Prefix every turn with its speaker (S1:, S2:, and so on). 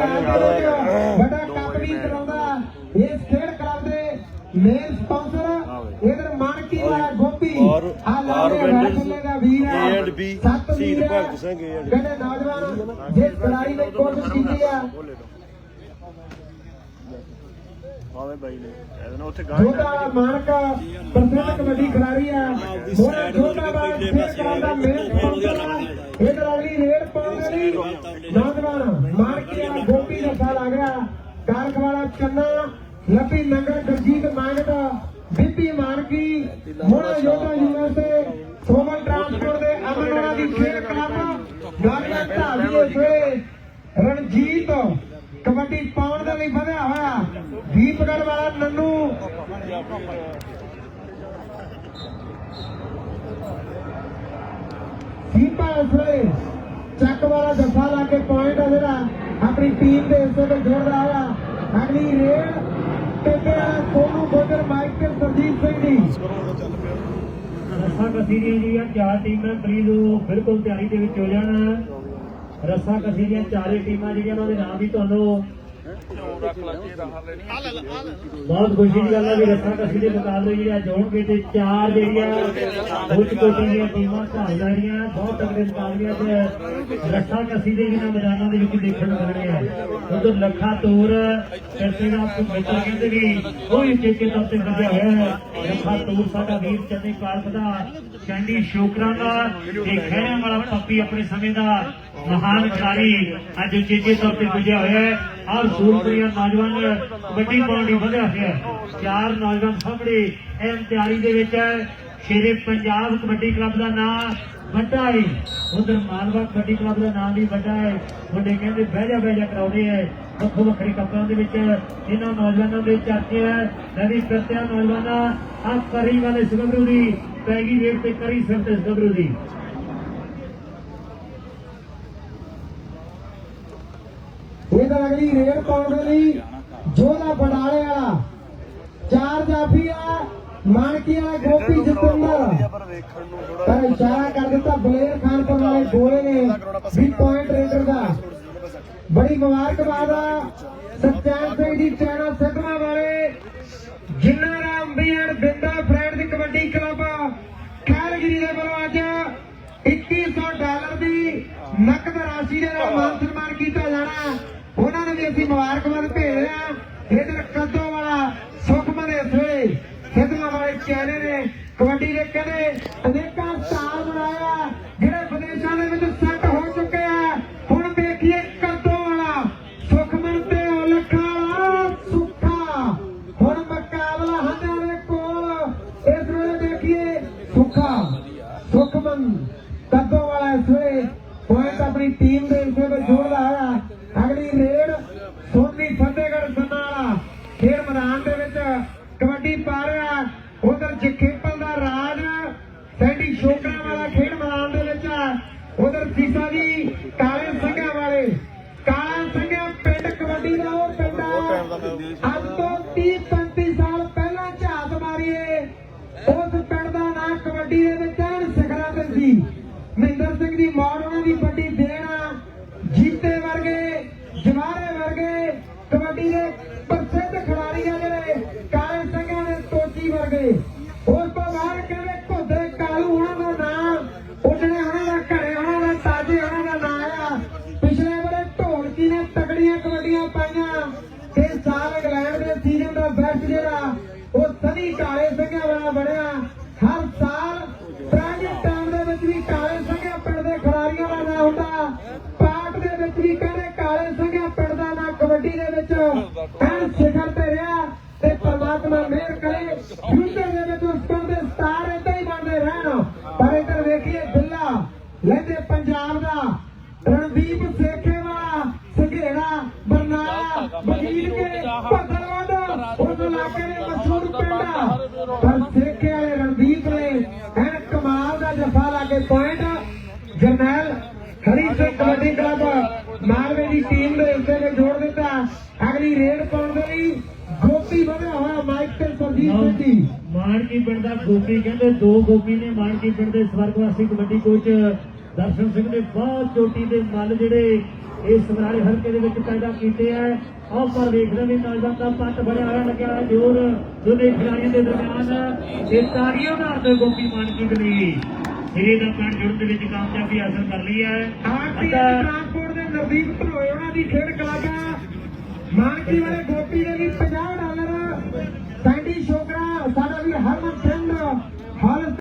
S1: ਵੱਡਾ ਕੱਪ ਵੀ ਕਰਾਉਂਦਾ। ਇਸ ਖੇਡ ਕਲੱਬ ਦੇ ਮੇਨ ਸਪਾਂਸਰ ਇਧਰ ਮਾਨਕੀ ਵਾਲਾ ਗੋਪੀ। ਆ
S2: ਵਿੰਡਰਸ
S1: ਬੱਲੇ ਦਾ ਵੀਰ।
S2: And B,
S1: ਸੱਤ
S2: ਸ਼ਹੀਦ। ਭਗਤ ਸਿੰਘ B।
S1: ਜਿਹੜੇ ਨੌਜਵਾਨ ਜਿਸ ਖਿਡਾਰੀ ਨੇ ਕੋਸ਼ਿਸ਼ ਕੀਤੀ ਆ।
S2: ਆਵੇ ਬਾਈ ਨੇ। ਇਹਦੇ ਨਾਲ ਉੱਥੇ ਗਾਂ
S1: ਛੋਟਾ ਮਾਨਕ ਪ੍ਰਸਿੱਧ ਕਬੱਡੀ ਖਿਡਾਰੀ ਆ। ਮੋਰਾ ਛੋਟਾ ਬਾਲ ਖੇਡ ਕਲੱਬ ਦਾ ਮੇਨ ਸਪਾਂਸਰ ਇਧਰ ਅਗਲੀ ਰੇਡ ਪਾਉਣ ਲਈ ਨੌਜਵਾਨ ਮਾਨਕੀ ਵਾਲਾ ਗਿਆ ਕਾਰਖ ਵਾਲਾ ਚੰਨਾ ਲੱਭੀ ਨੰਗਲ ਗੁਰਜੀਤ ਮਾਨਕ ਬੀਬੀ ਮਾਨਕੀ ਮੋਰਾ ਯੋਧਾ ਯੂਐਸਏ ਸੋਮਨ ਟਰਾਂਸਪੋਰਟ ਦੇ ਅਮਨੋਰਾ ਦੀ ਖੇਡ ਕਲੱਬ ਨੌਜਵਾਨ ਢਾਲੀਏ ਸੇ ਰਣਜੀਤ ਕਬੱਡੀ ਪਾਉਣ ਦੇ ਲਈ ਵਧਿਆ ਹੋਇਆ ਦੀਪਗੜ ਵਾਲਾ ਨੰਨੂ। ਸੀਪਾ ਉਸਲੇ ਚੱਕ ਵਾਲਾ ਜੱਫਾ ਲਾ ਕੇ ਪੁਆਇੰਟ ਆ ਜਿਹੜਾ। ਆਪਣੀ ਟੀਮ ਦੇ ਹਿੱਸੇ ਵਿੱਚ ਜੋੜਦਾ ਹੋਇਆ ਅਗਲੀ ਰੇਡ ਟੇਕੇ ਵਾਲਾ ਸੋਨੂ ਗੋਜਰ ਮਾਈਕ ਤੇ ਸਰਜੀਤ ਸਿੰਘ ਜੀ
S3: ਰਸਾ ਕਸੀਰੀਆਂ ਦੀਆਂ ਚਾਰ ਟੀਮਾਂ ਪਲੀਜ਼ ਉਹ ਬਿਲਕੁਲ ਤਿਆਰੀ ਦੇ ਵਿੱਚ ਹੋ ਜਾਣ। ਰਸਾ ਕਸੀ ਦੀਆਂ ਚਾਰੇ ਟੀਮਾਂ ਜਿਹੜੀਆਂ ਉਹਨਾਂ ਦੇ ਨਾਮ ਵੀ ਤੁਹਾਨੂੰ ਬਹੁਤ ਖੁਸ਼ੀ ਦੀ ਗੱਲ ਹੈ ਵੀ ਰਸਾ ਕਸੀ ਦੇ ਮੁਕਾਬਲੇ ਜਿਹੜੇ ਅੱਜ ਹੋਣਗੇ ਤੇ ਚਾਰ ਜਿਹੜੀਆਂ ਉੱਚ ਕੋਟੀ ਦੀਆਂ ਟੀਮਾਂ ਭਾਗ ਲੈ ਰਹੀਆਂ ਬਹੁਤ ਤਗੜੇ ਮੁਕਾਬਲੇ ਅੱਜ ਰਸਾ ਕਸੀ ਦੇ ਜਿਹਨਾਂ ਮੈਦਾਨਾਂ ਦੇ ਵਿੱਚ ਦੇਖਣ ਨੂੰ ਮਿਲਣੇ ਆ ਉਧਰ ਲੱਖਾ ਤੋਰ ਕਰਤੇ ਦਾ ਮਿੱਤਰ ਕਹਿੰਦੇ ਵੀ ਕੋਈ ਚੇਕੇ ਤੌਰ ਤੇ ਵੱਜਿਆ ਹੋਇਆ ਹੈ। ਲੱਖਾ ਤੋਰ ਸਾਡਾ ਵੀਰ ਚੰਨੀ ਪਾਰਕ ਦਾ ਕੈਂਡੀ ਸ਼ੋਕਰਾਂ ਦਾ ਤੇ ਖਹਿਰਿਆਂ ਵਾਲਾ ਪਾਪੀ ਆਪਣੇ ਸਮੇਂ ਦਾ ਮਹਾਨ ਖਿਡਾਰੀ ਅੱਜ ਚੇਚੇ ਤੌਰ ਤੇ ਪੁੱਜਿਆ ਹੋਇਆ ਹੈ। ਔਰ ਸੂਰਪੁਰੀਆ ਨੌਜਵਾਨ ਕਬੱਡੀ ਪਾਉਣ ਵਧਿਆ ਹੋਇਆ ਚਾਰ ਨੌਜਵਾਨ ਸਾਹਮਣੇ ਇਹ ਤਿਆਰੀ ਦੇ ਵਿੱਚ ਹੈ। ਸ਼ੇਰੇ ਪੰਜਾਬ ਕਬੱਡੀ ਕਲੱਬ ਦਾ ਨਾਮ ਵੱਡਾ ਹੈ। ਉਧਰ ਮਾਲਵਾ ਕਬੱਡੀ ਕਲੱਬ ਦਾ ਨਾਮ ਵੀ ਵੱਡਾ ਹੈ। ਵੱਡੇ ਕਹਿੰਦੇ ਬਹਿ ਜਾ ਬਹਿ ਜਾ ਕਰਾਉਂਦੇ ਹੈ ਵੱਖੋ ਵੱਖਰੇ ਕੱਪਾਂ ਦੇ ਵਿੱਚ ਇਹਨਾਂ ਨੌਜਵਾਨਾਂ ਦੇ ਚਰਚੇ ਹੈ ਨਵੀਂ ਪ੍ਰਤਿਆ ਨੌਜਵਾਨਾਂ ਆ ਕਰੀ ਵਾਲੇ ਸੁਗਬਰੂ ਦੀ ਪੈਗੀ ਰੇਟ ਤੇ ਕਰੀ ਸਿਰ ਤੇ ਦੀ
S1: ਇਹਦਾ ਅਗਲੀ ਰੇਡ ਪਾਉਣ ਦੇ ਲਈ ਜੋਲਾ ਬਡਾਲੇ ਵਾਲਾ। ਚਾਰ ਜਾਫੀ ਆ ਮਾਨਕੀ ਵਾਲਾ ਗੋਪੀ ਜਤਿੰਦਰ।
S2: ਪਰ
S1: ਇਸ਼ਾਰਾ ਕਰ ਦਿੱਤਾ ਬਲੇਰ ਖਾਨਪੁਰ ਵਾਲੇ ਗੋਲੇ ਨੇ ਵੀ ਪੁਆਇੰਟ ਰੇਡਰ ਦਾ। ਬੜੀ ਮੁਬਾਰਕਬਾਦ ਆ ਸਤਿਆਨ ਸਿੰਘ ਜੀ ਚੈਨਾ ਸਿੱਧਵਾਂ ਵਾਲੇ। ਜਿੰਨਾ ਰਾਮ ਬੀਐਨ ਬਿੰਦਾ ਫਰੈਂਡ ਦੀ ਕਬੱਡੀ ਕਲੱਬ ਖੈਰਗਿਰੀ ਦੇ ਵੱਲੋਂ ਅੱਜ 2100 ਡਾਲਰ ਦੀ ਨਕਦ ਰਾਸ਼ੀ ਦੇ ਨਾਲ ਮਾਨ ਸਨਮਾਨ ਕੀਤਾ ਜਾਣਾ। ਅਸੀਂ ਮੁਬਾਰਕਬਾਦ ਭੇਜ ਰਹੇ ਹਾਂ। ਇਧਰ ਕੱਦੋ ਵਾਲਾ ਸੁਖਮਨ ਇਸ ਵੇਲੇ। ਸਿੱਧਵਾਂ ਵਾਲੇ ਚੈਨੇ ਨੇ, ਕਬੱਡੀ ਦੇ ਕਹਿੰਦੇ ਅਨੇਕਾਂ ਸਟਾਰ ਬਣਾਇਆ ਜਿਹੜੇ ਵਿਦੇਸ਼ਾਂ ਦੇ ਵਿੱਚ ਸੈੱਟ ਹੋ ਚੁੱਕੇ ਆ, ਹੁਣ ਵੇਖੀਏ ਕੱਦੋ ਵਾਲਾ। ਸੁਖਮਨ ਤੇ ਔਲਖਾ ਵਾਲਾ ਸੁੱਖਾ। ਹੁਣ ਮੁਕਾਬਲਾ ਹੰਡਿਆਂ ਦੇ ਕੋਲ। ਇਸ ਵੇਲੇ ਦੇਖੀਏ ਸੁੱਖਾ। ਸੁਖਮਨ ਕੱਦੋ ਵਾਲਾ ਇਸ ਵੇਲੇ? ਪੁਆਇੰਟ ਆਪਣੀ ਟੀਮ ਦੇ ਹਿੱਸੇ ਵਿੱਚ ਜੋੜਦਾ ਹੋਇਆ ਅਗਲੀ ਰੇਡ ਸੋਨੀ ਫਤਿਹਗੜ੍ਹ ਸੰਨਾ ਵਾਲਾ ਖੇਡ ਮੈਦਾਨ ਦੇ ਵਿੱਚ ਕਬੱਡੀ ਪਾ ਰਿਹਾ ਉਧਰ ਜਖੇਪਲ ਦਾ ਰਾਜ ਸੈਂਡੀ ਸ਼ੋਕਰਾ ਵਾਲਾ ਖੇਡ ਮੈਦਾਨ ਦੇ ਵਿੱਚ ਉਧਰ ਸੀਸਾ ਜੀ ਕਾਲੇ ਸਿੰਘਾਂ ਵਾਲੇ ਕਾਲਾ ਸਿੰਘਾਂ ਪਿੰਡ ਕਬੱਡੀ ਦਾ ਉਹ ਪਿੰਡ ਇੰਗਲੈਂਡ ਦੇ ਸੀਜ਼ਨ ਦਾ ਬੈਸਟ ਜਿਹੜਾ, ਉਹ ਸਨੀ ਕਾਲੇ ਸਿੰਘਾਂ ਵਾਲਾ ਬਣਿਆ। ਹਰ ਸਾਲ ਪ੍ਰਾਈਵੇਟ ਟਾਈਮ ਦੇ ਵਿੱਚ ਵੀ ਕਾਲੇ ਸਿੰਘਾਂ ਪਿੰਡ ਦੇ ਖਿਡਾਰੀਆਂ ਦਾ ਨਾਮ ਹੁੰਦਾ। ਪਾਟ ਦੇ ਵਿੱਚ ਵੀ ਕਹਿੰਦੇ ਕਾਲੇ ਸਿੰਘਾਂ ਪਿੰਡ ਦਾ ਨਾਮ ਕਬੱਡੀ ਦੇ ਵਿੱਚ। ਐਨ ਸਿਖਰ ਤੇ ਰਿਹਾ ਤੇ ਪਰਮਾਤਮਾ ਮਿਹਰ ਕਰੇ। ਫਿਊਚਰ ਦੇ ਵਿੱਚ ਉਸ ਪਿੰਡ ਦੇ ਸਟਾਰ ਏਦਾਂ ਹੀ ਬਣਦੇ ਰਹਿਣ। ਪਰ ਇੱਧਰ ਵੇਖੀਏ ਦਿੱਲਾ ਲੈਂਦੇ ਪੰਜਾਬ ਦਾ ਰਣਦੀਪ ਸੇਖੇਵਾਲਾ ਸੰਘੇੜਾ ਬਰਨਾਲਾ ਵਕੀਲ ਕੇ ਭੱਦਰਵੰਡ ਉਸ ਇਲਾਕੇ ਦੇ ਮਸ਼ਹੂਰ ਪਿੰਡ ਆ। ਪਰ ਸੇਖੇ ਵਾਲੇ ਰਣਦੀਪ ਨੇ ਐਨ ਕਮਾਲ ਦਾ ਜਫਾ ਲਾ ਕੇ ਪੁਆਇੰਟ ਜਰਨੈਲ ਹਰੀ ਸਿੰਘ ਕਬੱਡੀ ਕਲੱਬ ਮਾਲਵੇ ਦੀ ਟੀਮ ਦੇ ਹਿੱਸੇ ਵਿੱਚ ਜੋੜ ਦਿੱਤਾ। ਅਗਲੀ ਰੇਡ ਪਾਉਣ ਦੇ ਲਈ ਗੋਪੀ ਵਧਿਆ ਹੋਇਆ ਮਾਈਕ ਤੇ ਸਰਜੀਤ ਸਿੰਘ
S3: ਮਾਨਕੀ ਪਿੰਡ ਦਾ ਗੋਪੀ ਕਹਿੰਦੇ ਦੋ ਗੋਪੀ ਨੇ। ਮਾਨਕੀ ਪਿੰਡ ਦੇ ਸਵਰਗਵਾਸੀ ਕਬੱਡੀ ਕੋਚ ਦਰਸ਼ਨ ਸਿੰਘ ਦੇ ਬਹੁਤ ਚੋਟੀ ਦੇ ਮੱਲ ਜਿਹੜੇ ਇਸ ਸਮਰਾਲੇ ਹਲਕੇ ਦੇ ਵਿੱਚ ਪੈਦਾ ਕੀਤੇ ਹੈ ਆਹ ਪਰ ਵੇਖਦੇ ਵੀ ਨੌਜਵਾਨ ਦਾ ਪੱਟ ਬੜਿਆ ਹੋਇਆ ਲੱਗਿਆ ਹੈ ਜੋਰ ਦੋਨੇ ਖਿਡਾਰੀਆਂ ਦੇ ਦਰਮਿਆਨ। ਇਹ ਤਾਰੀਆਂ ਦਾ ਤੇ ਗੋਪੀ ਮਾਨਕੀ ਲਈ ਸ੍ਰੀ ਦਾ ਪਿੰਡ ਜੁੜਨ ਦੇ ਵਿੱਚ ਕਾਮਯਾਬੀ ਹਾਸਲ ਕਰ ਲਈ ਹੈ।
S1: ਟਰਾਂਸਪੋਰਟ ਦੇ ਨਜ਼ਦੀਕ ਧਰੋਏ ਉਹਨਾਂ ਦੀ ਖੇਡ ਕਲੱਬ ਹੈ ਮਾਨਕੀ ਵਾਲੇ ਗੋਪੀ ਦੇ ਵੀ 50 ਡਾਲਰ। ਸੈਂਡੀ ਸ਼ੋਕਰਾ ਸਾਡਾ ਵੀ ਹਰਮਨ ਸਿੰਘ।